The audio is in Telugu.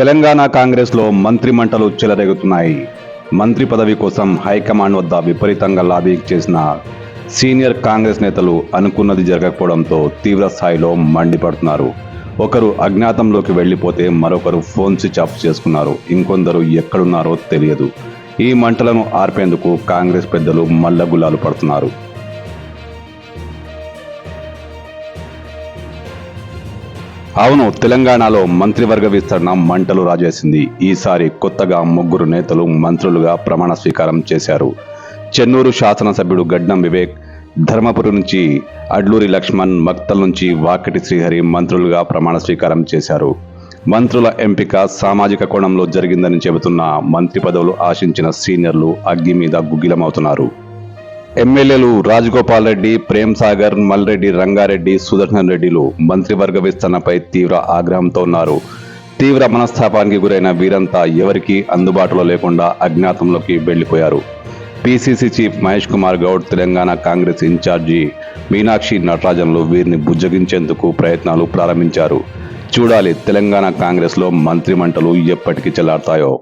తెలంగాణ కాంగ్రెస్లో మంత్రి మంటలు చెలరేగుతున్నాయి. మంత్రి పదవి కోసం హైకమాండ్ వద్ద విపరీతంగా లాబీ చేసిన సీనియర్ కాంగ్రెస్ నేతలు అనుకున్నది జరగకపోవడంతో తీవ్ర స్థాయిలో మండిపడుతున్నారు. ఒకరు అజ్ఞాతంలోకి వెళ్ళిపోతే మరొకరు ఫోన్ స్విచ్ ఆఫ్ చేసుకున్నారు. ఇంకొందరు ఎక్కడున్నారో తెలియదు. ఈ మంటలను ఆర్పేందుకు కాంగ్రెస్ పెద్దలు మల్లగుల్లాలు పడుతున్నారు. అవును తెలంగాణలో మంత్రివర్గ విస్తరణ మంటలు రాజేసింది. ఈసారి కొత్తగా ముగ్గురు నేతలు మంత్రులుగా ప్రమాణ స్వీకారం చేశారు. చెన్నూరు శాసనసభ్యుడు గడ్డం వివేక్ ధర్మపురి నుంచి అడ్లూరి లక్ష్మణ్ మక్తల్ నుంచి వాకిటి శ్రీహరి మంత్రులుగా ప్రమాణ స్వీకారం చేశారు. మంత్రుల ఎంపిక సామాజిక కోణంలో జరిగిందని చెబుతున్న మంత్రి పదవులు ఆశించిన సీనియర్లు అగ్గి మీద గుగ్గిలమవుతున్నారు. ఎమ్మెల్యేలు రాజగోపాల్ రెడ్డి ప్రేమ్ సాగర్ మల్రెడ్డి రంగారెడ్డి సుదర్శన్ రెడ్డిలు మంత్రివర్గ విస్తరణపై తీవ్ర ఆగ్రహంతో ఉన్నారు. తీవ్ర మనస్తాపానికి గురైన వీరంతా ఎవరికీ అందుబాటులో లేకుండా అజ్ఞాతంలోకి వెళ్ళిపోయారు PCC chief Mahesh Kumar Goud Telangana Congress incharge Meenakshi నటరాజన్లు వీరిని బుజ్జగించేందుకు ప్రయత్నాలు ప్రారంభించారు. చూడాలి తెలంగాణ కాంగ్రెస్లో మంత్రి మంటలు ఎప్పటికి చెల్లాడతాయో